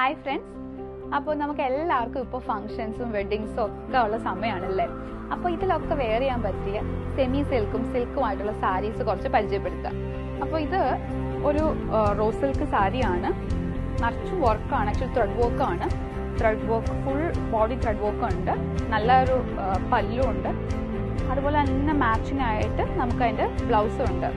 Hi friends അപ്പോൾ നമുക്ക് എല്ലാവർക്കും ഇപ്പോൾ ഫങ്ഷൻസും വെഡ്ഡിങ്സും ഒക്കെ ഉള്ള സമയമാണല്ലേ അപ്പോൾ ഇതിലൊക്കെ വെയർ ചെയ്യാൻ പറ്റിയ സെമി സിൽക്കും സിൽക്കുമായിട്ടുള്ള സാരീസ് കുറച്ച് പരിചയപ്പെടുത്താം. അപ്പോൾ ഇത് ഒരു റോസ് സിൽക്ക് സാരിയാണ് നിറച്ച് വർക്കാണ് ആക്ച്വലി ത്രെഡ് വർക്കാണ് thread work full body thread work ഉണ്ട്. നല്ലൊരു പല്ലും ഉണ്ട്. അതുപോലെ തന്നെ മാച്ചിങ് ആയിട്ട് നമുക്ക് അതിന്റെ ബ്ലൗസും ഉണ്ട്.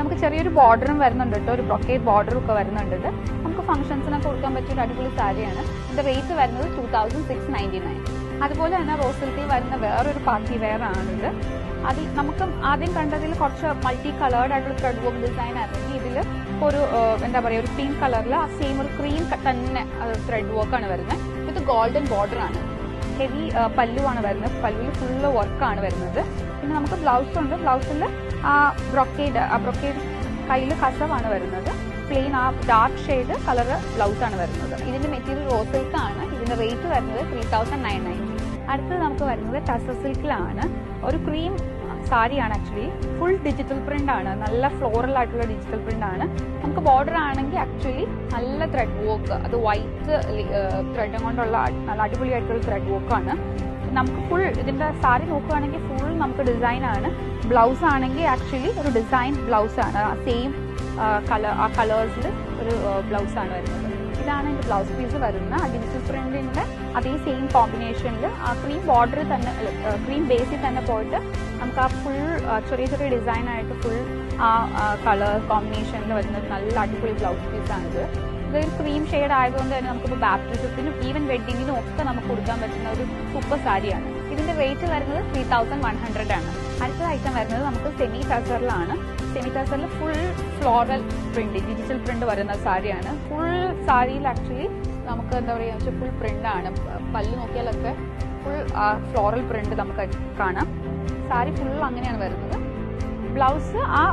നമുക്ക് ചെറിയൊരു ബോർഡറും വരുന്നുണ്ട് കേട്ടോ. ഒരു ബ്രൊക്കേറ്റ് ബോർഡറും ഒക്കെ വരുന്നുണ്ട് നമുക്ക് ഫംഗ്ഷൻസിനൊക്കെ കൊടുക്കാൻ പറ്റിയ ഒരു അടിപൊളി സാരിയാണ്. ഇതിന്റെ റേറ്റ് വരുന്നത് two thousand six ninety nine അതുപോലെ തന്നെ റോസിൽറ്റി വരുന്ന വേറൊരു പാർട്ടി വെയർ ആണിത്. അതിൽ നമുക്ക് ആദ്യം കണ്ടതിൽ കുറച്ച് മൾട്ടി കളേർഡ് ആയിട്ടുള്ള ത്രെഡ് വർക്ക് ഡിസൈൻ ആയിരുന്നെങ്കിൽ ഇതിൽ ഒരു എന്താ പറയുക ഒരു പിങ്ക് കളറിൽ ആ സെയിം ഒരു ക്രീം തന്നെ ത്രെഡ് വർക്ക് ആണ് വരുന്നത്. ഇത് ഗോൾഡൻ ബോർഡർ ആണ്. ഹെവി പല്ലുവാണ് വരുന്നത്. പല്ലുവിൽ ഫുള്ള് വർക്കാണ് വരുന്നത്. പിന്നെ നമുക്ക് ബ്ലൗസ് ഉണ്ട്. ബ്ലൗസിൽ ആ ബ്രൊക്കേഡ് ആ ബ്രൊക്കേഡ് കയ്യിൽ കസവാണ് വരുന്നത്. പ്ലെയിൻ ആ ഡാർക്ക് ഷെയ്ഡ് കളർ ബ്ലൗസ് ആണ് വരുന്നത്. ഇതിന്റെ മെറ്റീരിയൽ റോസ് സിൽക്ക് ആണ്. ഇതിന്റെ റേറ്റ് വരുന്നത് ത്രീ തൗസൻഡ് നയൻ നയൻ അടുത്തത് നമുക്ക് വരുന്നത് ടസർ സിൽക്കിലാണ് ഒരു ക്രീം സാരിയാണ് ആക്ച്വലി ഫുൾ ഡിജിറ്റൽ പ്രിന്റ് ആണ്. നല്ല ഫ്ലോറൽ ആയിട്ടുള്ള ഡിജിറ്റൽ പ്രിന്റ് ആണ്. നമുക്ക് ബോർഡർ ആണെങ്കിൽ ആക്ച്വലി നല്ല ത്രെഡ് വർക്ക് അത് വൈറ്റ് ത്രെഡ് കൊണ്ടുള്ള നല്ല അടിപൊളിയായിട്ടുള്ള ത്രെഡ് വർക്കാണ് നമുക്ക് ഫുൾ ഇതിന്റെ സാരി നോക്കുകയാണെങ്കിൽ ഫുൾ നമുക്ക് ഡിസൈൻ ആണ്. ബ്ലൗസ് ആണെങ്കിൽ ആക്ച്വലി ഒരു ഡിസൈൻ ബ്ലൗസ് ആണ്. സെയിം കളർ ആ കളേഴ്സിൽ ഒരു ബ്ലൗസ് ആണ് വരുന്നത്. ഇതാണ് എന്റെ ബ്ലൗസ് പീസ് വരുന്നത്. ആ ഡിജിറ്റൽ പ്രിന്റിന്റെ അതേ സെയിം കോമ്പിനേഷനിൽ ആ ക്രീം ബോർഡറിൽ തന്നെ ക്രീം ബേസിൽ തന്നെ പോയിട്ട് നമുക്ക് ആ ഫുൾ ചെറിയ ചെറിയ ഡിസൈനായിട്ട് ഫുൾ ആ കളർ കോമ്പിനേഷനിൽ വരുന്ന നല്ല അടിപൊളി ബ്ലൗസ് പീസാണിത് ഇതൊരു ക്രീം ഷെയ്ഡ് ആയതുകൊണ്ട് തന്നെ നമുക്കിപ്പോൾ ബാപ്റ്റിസത്തിനും ഈവൻ വെഡ്ഡിങ്ങിനും ഒക്കെ നമുക്ക് കൊടുക്കാൻ പറ്റുന്ന ഒരു സൂപ്പർ സാരിയാണ് ഇതിന്റെ റേറ്റ് വരുന്നത് ത്രീ തൗസൻഡ് വൺ ഹൺഡ്രഡ് ആണ്. അടുത്ത ഐറ്റം വരുന്നത് നമുക്ക് സെമി ടസറിലാണ് semi ടസറിൽ full floral print digital print വരുന്ന സാരിയാണ്. ഫുൾ സാരിയിൽ ആക്ച്വലി നമുക്ക് എന്താ പറയുക ഫുൾ പ്രിന്റ് ആണ്. പല്ല് നോക്കിയാലൊക്കെ ഫുൾ ഫ്ലോറൽ പ്രിന്റ് നമുക്ക് കാണാം. സാരി ഫുൾ അങ്ങനെയാണ് വരുന്നത്. ബ്ലൗസ് ആ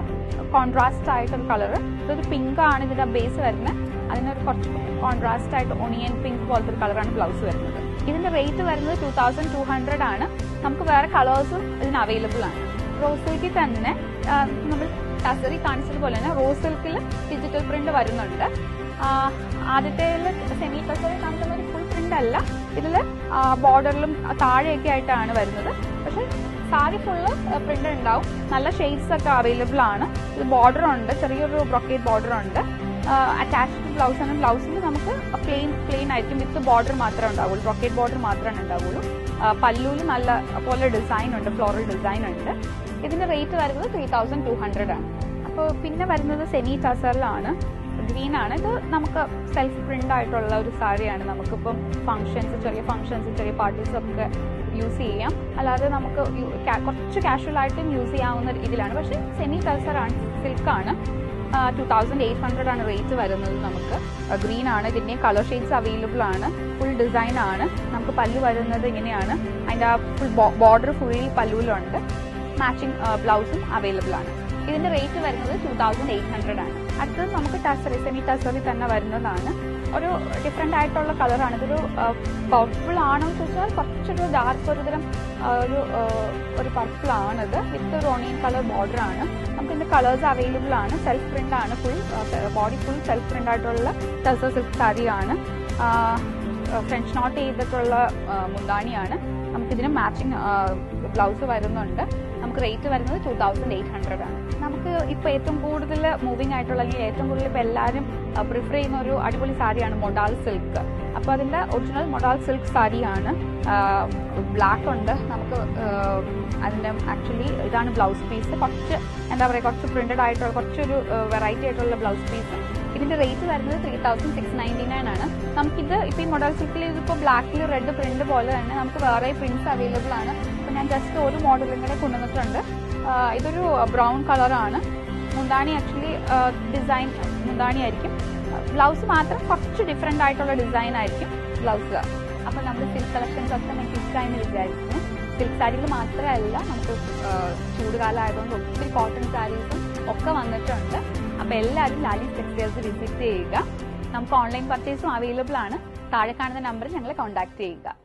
കോൺട്രാസ്റ്റ് ആയിട്ടൊരു കളർ ഇതൊരു പിങ്ക് ആണ് ഇതിന്റെ ബേസ് വരുന്നത്. അതിനൊരു കുറച്ച് കോൺട്രാസ്റ്റ് ആയിട്ട് ഒണിയൻ പിങ്ക് പോലത്തെ ഒരു കളറാണ് ബ്ലൗസ് വരുന്നത്. ഇതിന്റെ റേറ്റ് വരുന്നത് ടൂ തൗസൻഡ് ടു ഹൺഡ്രഡ് ആണ്. നമുക്ക് വേറെ കളേഴ്സും ഇതിന് അവൈലബിൾ ആണ്. റോസ് സിൽക്കിൽ തന്നെ നമ്മൾ ടസറി കാണിച്ചതുപോലെ തന്നെ റോസ് സിൽക്കിൽ ഡിജിറ്റൽ പ്രിന്റ് വരുന്നുണ്ട്. ആദ്യത്തെ സെമി ടസറി കാണിക്കുന്ന ഒരു ഫുൾ പ്രിന്റ് അല്ല. ഇതിൽ ബോർഡറിലും താഴെയൊക്കെ ആയിട്ടാണ് വരുന്നത്. പക്ഷെ സാരി ഫുള്ള് പ്രിന്റ് ഉണ്ടാവും. നല്ല ഷെയ്ഡ്സ് ഒക്കെ അവൈലബിൾ ആണ്. ബോർഡർ ഉണ്ട് ചെറിയൊരു ബ്രൊക്കേറ്റ് ബോർഡർ ഉണ്ട്. അറ്റാച്ച്ഡ് ബ്ലൗസ് ആണ്. ബ്ലൗസിൽ നമുക്ക് പ്ലെയിൻ പ്ലെയിൻ ആയിരിക്കും വിത്ത് ബോർഡർ മാത്രമേ ഉണ്ടാവുള്ളൂ. റോക്കറ്റ് ബോർഡർ മാത്രമാണ് ഉണ്ടാവുള്ളൂ. പല്ലൂൽ നല്ല പോലെ ഡിസൈൻ ഉണ്ട്. ഫ്ലോറൽ ഡിസൈൻ ഉണ്ട്. ഇതിന്റെ റേറ്റ് വരുന്നത് ത്രീ തൗസൻഡ് ടു ഹൺഡ്രഡ് ആണ്. അപ്പോൾ പിന്നെ വരുന്നത് സെമി ടസറിലാണ് ഗ്രീൻ ആണ്. ഇത് നമുക്ക് സെൽഫ് പ്രിന്റ് ആയിട്ടുള്ള ഒരു സാരിയാണ്. നമുക്കിപ്പം ഫംഗ്ഷൻസ് ചെറിയ ഫംഗ്ഷൻസ് ചെറിയ പാർട്ടീസ് ഒക്കെ യൂസ് ചെയ്യാം. അല്ലാതെ നമുക്ക് കുറച്ച് കാഷ്വൽ ആയിട്ടും യൂസ് ചെയ്യാവുന്ന രീതിയിലാണ്. പക്ഷേ സെമി ടസറാണ് സിൽക്കാണ് ടു തൗസൻഡ് എയ്റ്റ് ഹൺഡ്രഡ് ആണ് റേറ്റ് വരുന്നത് നമുക്ക്. ഗ്രീൻ ആണ്. പിന്നെ കളർ ഷെയ്ഡ്സ് അവൈലബിൾ ആണ്. ഫുൾ ഡിസൈൻ ആണ്. നമുക്ക് പല്ലു വരുന്നത് ഇങ്ങനെയാണ്. അതിന്റെ ആ ഫുൾ ബോർഡർ ഫുള്ളി പല്ലുവിലുണ്ട്. മാച്ചിങ് ബ്ലൗസും അവൈലബിൾ ആണ്. ഇതിന്റെ റേറ്റ് വരുന്നത് ടു തൗസൻഡ് എയ്റ്റ് ഹൺഡ്രഡ് ആണ്. അടുത്തത് നമുക്ക് ടസറി സെമി ടസറി തന്നെ വരുന്നതാണ്. ഒരു ഡിഫറെന്റ് ആയിട്ടുള്ള കളറാണ് ഇതൊരു പർപ്പിൾ ആണോ എന്ന് ചോദിച്ചാൽ കുറച്ചൊരു ഡാർക്ക് ഒരു തരം ഒരു ഒരു പർപ്പിൾ ആണിത് വിത്ത് ഒരു ഓണിയൻ കളർ ബോർഡർ ആണ്. നമുക്ക് ഇതിന്റെ കളേഴ്സ് അവൈലബിൾ ആണ്. സെൽഫ് പ്രിന്റ് ആണ് full body full self print ആയിട്ടുള്ള ടെസർ സിൽക്ക് സാരിയാണ് ഫ്രഞ്ച് നോട്ട് ചെയ്തിട്ടുള്ള മുന്താണിയാണ് നമുക്കിതിന് മാച്ചിങ് ബ്ലൗസ് വരുന്നുണ്ട്. നമുക്ക് റേറ്റ് വരുന്നത് ടൂ തൗസൻഡ് എയ്റ്റ് ഹൺഡ്രഡ് ആണ്. നമുക്ക് ഇപ്പോൾ ഏറ്റവും കൂടുതൽ മൂവിങ് ആയിട്ടുള്ള അല്ലെങ്കിൽ ഏറ്റവും കൂടുതൽ ഇപ്പോൾ എല്ലാവരും പ്രിഫർ ചെയ്യുന്ന ഒരു അടിപൊളി സാരിയാണ് മൊഡാൾ സിൽക്ക് അപ്പോൾ അതിന്റെ ഒറിജിനൽ മൊഡാൾ സിൽക്ക് സാരിയാണ് ബ്ലാക്ക് ഉണ്ട്. നമുക്ക് അതിന്റെ ആക്ച്വലി ഇതാണ് ബ്ലൗസ് പീസ് കുറച്ച് എന്താ പറയുക കുറച്ച് പ്രിന്റഡ് ആയിട്ടുള്ള കുറച്ചൊരു വെറൈറ്റി ആയിട്ടുള്ള ബ്ലൗസ് പീസ് ഇതിന്റെ റേറ്റ് വരുന്നത് three thousand six ninety nine ആണ്. നമുക്കിത് ഇപ്പൊ ഈ മോഡൽ സിക്കിൽ ഇതിപ്പോ ബ്ലാക്കിൽ റെഡ് പ്രിന്റ് പോലെ തന്നെ നമുക്ക് വേറെ പ്രിന്റ്സ് അവൈലബിൾ ആണ്. അപ്പൊ ഞാൻ ജസ്റ്റ് ഒരു മോഡലും കൂടെ കൊണ്ടുവന്നിട്ടുണ്ട്. ഇതൊരു ബ്രൗൺ കളറാണ് മുന്താണി ആക്ച്വലി ഡിസൈൻ മുന്താണി ആയിരിക്കും. ബ്ലൗസ് മാത്രം കുറച്ച് ഡിഫറെന്റ് ആയിട്ടുള്ള ഡിസൈൻ ആയിരിക്കും ബ്ലൗസ് അപ്പോൾ നമ്മുടെ സിൽക്ക് കളക്ഷൻസ് ഒക്കെ നമുക്ക് ഇഷ്ടമായെന്ന് വിചാരിക്കുന്നു. സിൽക്ക് സാരികൾ മാത്രമല്ല നമുക്ക് ചൂട് ചൂടുകാലം ആയതുകൊണ്ട് ഒത്തിരി കോട്ടൺ സാരീസും ഒക്കെ വന്നിട്ടുണ്ട്. അപ്പോൾ എല്ലാവരും ലാലി ടെക്സ്റ്റൈൽസ് വിസിറ്റ് ചെയ്യുക. നമുക്ക് ഓൺലൈൻ പർച്ചേസും അവൈലബിൾ ആണ്. താഴെ കാണുന്ന നമ്പറിൽ ഞങ്ങളെ കോൺടാക്ട് ചെയ്യുക.